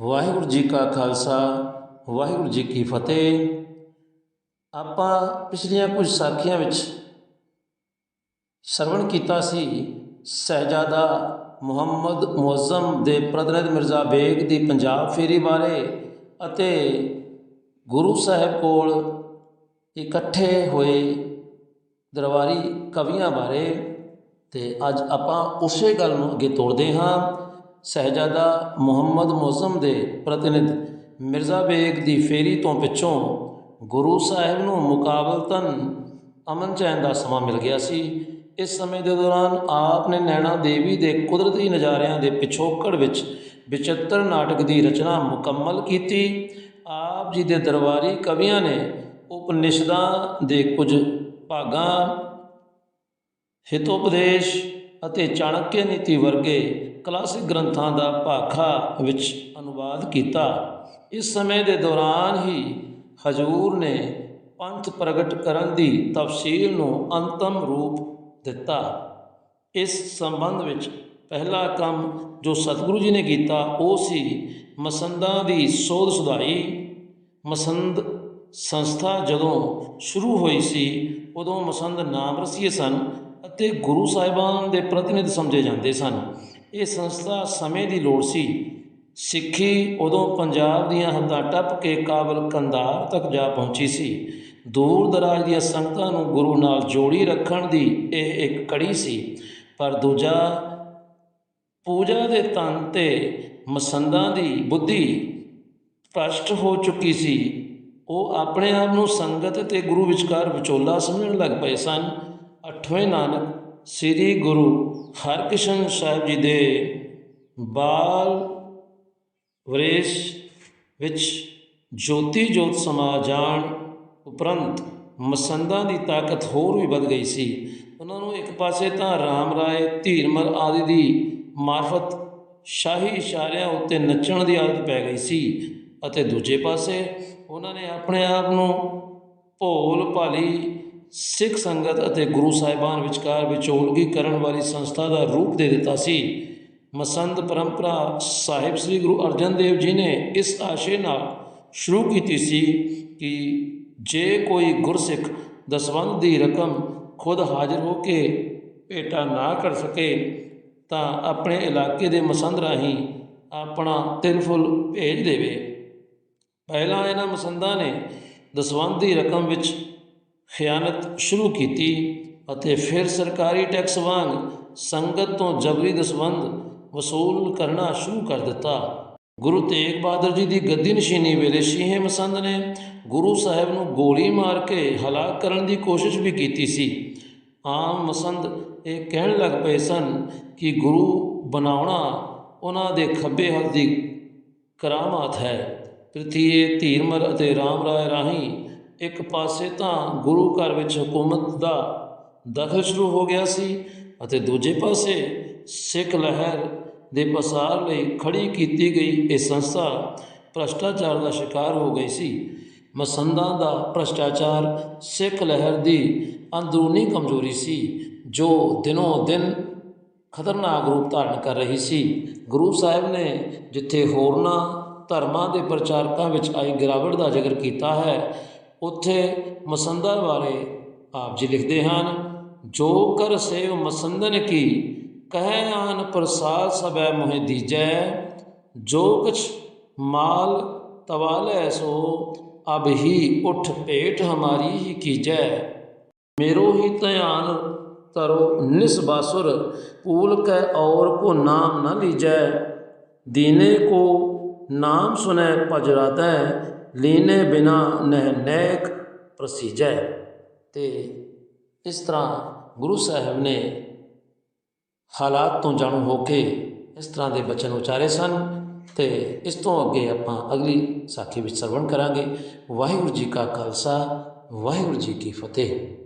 ਵਾਹਿਗੁਰੂ ਜੀ ਕਾ ਖਾਲਸਾ, ਵਾਹਿਗੁਰੂ ਜੀ ਕੀ ਫਤਿਹ। ਆਪਾਂ ਪਿਛਲੀਆਂ ਕੁਝ ਸਾਖੀਆਂ ਵਿੱਚ ਸਰਵਣ ਕੀਤਾ ਸੀ ਸਹਿਜਾਦਾ ਮੁਹੰਮਦ ਮੁਅਜ਼ਮ ਦੇ ਪ੍ਰਤੀਨਿਧ ਮਿਰਜ਼ਾ ਬੇਗ ਦੀ ਪੰਜਾਬ ਫੇਰੀ ਬਾਰੇ ਅਤੇ ਗੁਰੂ ਸਾਹਿਬ ਕੋਲ ਇਕੱਠੇ ਹੋਏ ਦਰਬਾਰੀ ਕਵੀਆਂ ਬਾਰੇ। ਤੇ ਅੱਜ ਆਪਾਂ ਉਸੇ ਗੱਲ ਨੂੰ ਅੱਗੇ ਤੋੜਦੇ ਹਾਂ। ਸਹਿਜਾਦਾ ਮੁਹੰਮਦ ਮੁਅੱਜ਼ਮ ਦੇ ਪ੍ਰਤੀਨਿਧ ਮਿਰਜ਼ਾ ਬੇਗ ਦੀ ਫੇਰੀ ਤੋਂ ਪਿੱਛੋਂ ਗੁਰੂ ਸਾਹਿਬ ਨੂੰ ਮੁਕਾਬਲਤਨ ਅਮਨ ਚੈਨ ਦਾ ਸਮਾਂ ਮਿਲ ਗਿਆ ਸੀ। ਇਸ ਸਮੇਂ ਦੇ ਦੌਰਾਨ ਆਪ ਨੇ ਨੈਣਾ ਦੇਵੀ ਦੇ ਕੁਦਰਤੀ ਨਜ਼ਾਰਿਆਂ ਦੇ ਪਿਛੋਕੜ ਵਿੱਚ ਵਿਚਿੱਤਰ ਨਾਟਕ ਦੀ ਰਚਨਾ ਮੁਕੰਮਲ ਕੀਤੀ। ਆਪ ਜੀ ਦੇ ਦਰਬਾਰੀ ਕਵੀਆਂ ਨੇ ਉਪਨਿਸ਼ਦਾਂ ਦੇ ਕੁਝ ਭਾਗਾਂ ਹਿਤੋਪਦੇਸ਼ ਅਤੇ ਚਾਣਕਿਆ ਨੀਤੀ ਵਰਗੇ ਕਲਾਸਿਕ ਗ੍ਰੰਥਾਂ ਦਾ ਭਾਖਾ ਵਿੱਚ ਅਨੁਵਾਦ ਕੀਤਾ। ਇਸ ਸਮੇਂ ਦੇ ਦੌਰਾਨ ਹੀ ਹਜੂਰ ਨੇ ਪੰਥ ਪ੍ਰਗਟ ਕਰਨ ਦੀ ਤਫਸੀਲ ਨੂੰ ਅੰਤਮ ਰੂਪ ਦਿੱਤਾ। ਇਸ ਸੰਬੰਧ ਵਿੱਚ ਪਹਿਲਾ ਕੰਮ ਜੋ ਸਤਿਗੁਰੂ ਜੀ ਨੇ ਕੀਤਾ, ਉਹ ਸੀ ਮਸੰਦਾਂ ਦੀ ਸੋਧ ਸੁਧਾਈ। ਮਸੰਦ ਸੰਸਥਾ ਜਦੋਂ ਸ਼ੁਰੂ ਹੋਈ ਸੀ, ਉਦੋਂ ਮਸੰਦ ਨਾਮ ਰਸੀਏ ਸਨ ਅਤੇ ਗੁਰੂ ਸਾਹਿਬਾਨ ਦੇ ਪ੍ਰਤੀਨਿਧ ਸਮਝੇ ਜਾਂਦੇ ਸਨ। ਇਹ ਸੰਸਥਾ ਸਮੇਂ ਦੀ ਲੋੜ ਸੀ। ਸਿੱਖੀ ਉਦੋਂ ਪੰਜਾਬ ਦੀਆਂ ਹੱਦਾਂ ਟੱਪ ਕੇ ਕਾਬਲ ਕੰਧਾਰ ਤੱਕ ਜਾ ਪਹੁੰਚੀ ਸੀ। ਦੂਰ ਦਰਾਜ ਦੀਆਂ ਸੰਗਤਾਂ ਨੂੰ ਗੁਰੂ ਨਾਲ ਜੋੜੀ ਰੱਖਣ ਦੀ ਇਹ ਇੱਕ ਕੜੀ ਸੀ। ਪਰ ਦੂਜਾ ਪੂਜਾ ਦੇ ਤਨ ਤੇ ਮਸੰਦਾਂ ਦੀ ਬੁੱਧੀ ਭ੍ਰਸ਼ਟ ਹੋ ਚੁੱਕੀ ਸੀ। ਉਹ ਆਪਣੇ ਆਪ ਨੂੰ ਸੰਗਤ ਤੇ ਗੁਰੂ ਵਿਚਕਾਰ ਵਿਚੋਲਾ ਸਮਝਣ ਲੱਗ ਪਏ ਸਨ। ਅਠਵੇਂ ਨਾਨਕ ਸ੍ਰੀ ਗੁਰੂ ਹਰਕ੍ਰਿਸ਼ਨ ਸਾਹਿਬ ਜੀ ਦੇ ਬਾਲ ਵਰੇਸ਼ ਵਿੱਚ ਜੋਤੀ ਜੋਤ ਸਮਾ ਜਾਣ ਉਪਰੰਤ ਮਸੰਦਾਂ ਦੀ ਤਾਕਤ ਹੋਰ ਵੀ ਵੱਧ ਗਈ ਸੀ। ਉਹਨਾਂ ਨੂੰ ਇੱਕ ਪਾਸੇ ਤਾਂ ਰਾਮ ਰਾਏ, ਧੀਰਮਲ ਆਦਿ ਦੀ ਮਾਰਫਤ, ਸ਼ਾਹੀ ਇਸ਼ਾਰਿਆਂ ਉੱਤੇ ਨੱਚਣ ਦੀ ਆਦਤ ਪੈ ਗਈ ਸੀ ਅਤੇ ਦੂਜੇ ਪਾਸੇ ਉਹਨਾਂ ਨੇ ਆਪਣੇ ਆਪ ਨੂੰ ਭੋਲ ਭਾਲੀ ਸਿੱਖ ਸੰਗਤ ਅਤੇ ਗੁਰੂ ਸਾਹਿਬਾਨ ਵਿਚਕਾਰ ਵਿਚੋਲਗੀ ਕਰਨ ਵਾਲੀ ਸੰਸਥਾ ਦਾ ਰੂਪ ਦੇ ਦਿੱਤਾ ਸੀ। ਮਸੰਦ ਪਰੰਪਰਾ ਸਾਹਿਬ ਸ੍ਰੀ ਗੁਰੂ ਅਰਜਨ ਦੇਵ ਜੀ ਨੇ ਇਸ ਆਸ਼ੇ ਨਾਲ ਸ਼ੁਰੂ ਕੀਤੀ ਸੀ ਕਿ ਜੇ ਕੋਈ ਗੁਰਸਿੱਖ ਦਸਵੰਧ ਦੀ ਰਕਮ ਖੁਦ ਹਾਜ਼ਰ ਹੋ ਕੇ ਭੇਟਾ ਨਾ ਕਰ ਸਕੇ, ਤਾਂ ਆਪਣੇ ਇਲਾਕੇ ਦੇ ਮਸੰਦ ਰਾਹੀਂ ਆਪਣਾ ਤਿਰਫੁਲ ਭੇਜ ਦੇਵੇ। ਪਹਿਲਾਂ ਇਹਨਾਂ ਮਸੰਦਾਂ ਨੇ ਦਸਵੰਧ ਦੀ ਰਕਮ ਵਿੱਚ ਖਿਆਨਤ ਸ਼ੁਰੂ ਕੀਤੀ ਅਤੇ ਫਿਰ ਸਰਕਾਰੀ ਟੈਕਸ ਵਾਂਗ ਸੰਗਤ ਤੋਂ ਜਬਰੀ ਦਸਵੰਧ ਵਸੂਲ ਕਰਨਾ ਸ਼ੁਰੂ ਕਰ ਦਿੱਤਾ। ਗੁਰੂ ਤੇਗ ਬਹਾਦਰ ਜੀ ਦੀ ਗੱਦੀ ਨਸ਼ੀਨੀ ਵੇਲੇ ਸ਼ੀਹੇ ਮਸੰਦ ਨੇ ਗੁਰੂ ਸਾਹਿਬ ਨੂੰ ਗੋਲੀ ਮਾਰ ਕੇ ਹਲਾਕ ਕਰਨ ਦੀ ਕੋਸ਼ਿਸ਼ ਵੀ ਕੀਤੀ ਸੀ। ਆਮ ਮਸੰਦ ਇਹ ਕਹਿਣ ਲੱਗ ਪਏ ਸਨ ਕਿ ਗੁਰੂ ਬਣਾਉਣਾ ਉਹਨਾਂ ਦੇ ਖੱਬੇ ਹੱਥ ਦੀ ਕਰਾਮਾਤ ਹੈ। ਪ੍ਰਿਥੀਏ ਧੀਰਮਰ ਅਤੇ ਰਾਮ ਰਾਏ ਰਾਹੀਂ ਇੱਕ ਪਾਸੇ ਤਾਂ ਗੁਰੂ ਘਰ ਵਿੱਚ ਹਕੂਮਤ ਦਾ ਦਖਲ ਸ਼ੁਰੂ ਹੋ ਗਿਆ ਸੀ ਅਤੇ ਦੂਜੇ ਪਾਸੇ ਸਿੱਖ ਲਹਿਰ ਦੇ ਪਸਾਰ ਲਈ ਖੜੀ ਕੀਤੀ ਗਈ ਇਹ ਸੰਸਥਾ ਭ੍ਰਸ਼ਟਾਚਾਰ ਦਾ ਸ਼ਿਕਾਰ ਹੋ ਗਈ ਸੀ। ਮਸੰਦਾਂ ਦਾ ਭ੍ਰਸ਼ਟਾਚਾਰ ਸਿੱਖ ਲਹਿਰ ਦੀ ਅੰਦਰੂਨੀ ਕਮਜ਼ੋਰੀ ਸੀ, ਜੋ ਦਿਨੋਂ ਦਿਨ ਖਤਰਨਾਕ ਰੂਪ ਧਾਰਨ ਕਰ ਰਹੀ ਸੀ। ਗੁਰੂ ਸਾਹਿਬ ਨੇ ਜਿੱਥੇ ਹੋਰਨਾਂ ਧਰਮਾਂ ਦੇ ਪ੍ਰਚਾਰਕਾਂ ਵਿੱਚ ਆਈ ਗਿਰਾਵਟ ਦਾ ਜ਼ਿਕਰ ਕੀਤਾ ਹੈ ਉੱਥੇ ਮਸੰਦਾਂ ਬਾਰੇ ਆਪ ਜੀ ਲਿਖਦੇ ਹਨ, ਜੋ ਕਰ ਸੇਵ ਮਸੰਦਨ ਕੀ, ਕਹਿ ਆਨ ਪ੍ਰਸਾਦ ਸਭੈ ਮੋਹਿ ਦੀਜੈ, ਜੋ ਕੁਛ ਮਾਲ ਤਵਾਲੇ ਸੋ, ਅਬ ਹੀ ਉਠ ਭੇਟ ਹਮਾਰੀ ਹੀ ਕੀਜੈ। ਮੇਰੋ ਹੀ ਧਿਆਨ ਤਰੋ ਨਿਸ ਬਾਸੁਰ, ਪੂਲ ਕੈ ਔਰ ਕੋ ਨਾਮ ਨ ਲੀਜੈ। ਦੀਨੇ ਕੋ ਨਾਮ ਸੁਨੈ ਭਜ ਰਾਤੈ ਲੀਨੇ ਬਿਨਾ ਨਹਿ ਨੈਕ ਪ੍ਰਸੀਜੈ। ਤੇ ਇਸ ਤਰ੍ਹਾਂ ਗੁਰੂ ਸਾਹਿਬ ਨੇ ਹਾਲਾਤ ਤੋਂ ਜਾਣੂ ਹੋ ਕੇ ਇਸ ਤਰ੍ਹਾਂ ਦੇ ਬਚਨ ਉਚਾਰੇ ਸਨ। ਤੇ ਇਸ ਤੋਂ ਅੱਗੇ ਆਪਾਂ ਅਗਲੀ ਸਾਖੀ ਵਿੱਚ ਸਰਵਣ ਕਰਾਂਗੇ। ਵਾਹਿਗੁਰੂ ਜੀ ਕਾ ਖਾਲਸਾ, ਵਾਹਿਗੁਰੂ ਜੀ ਕੀ ਫਤਿਹ।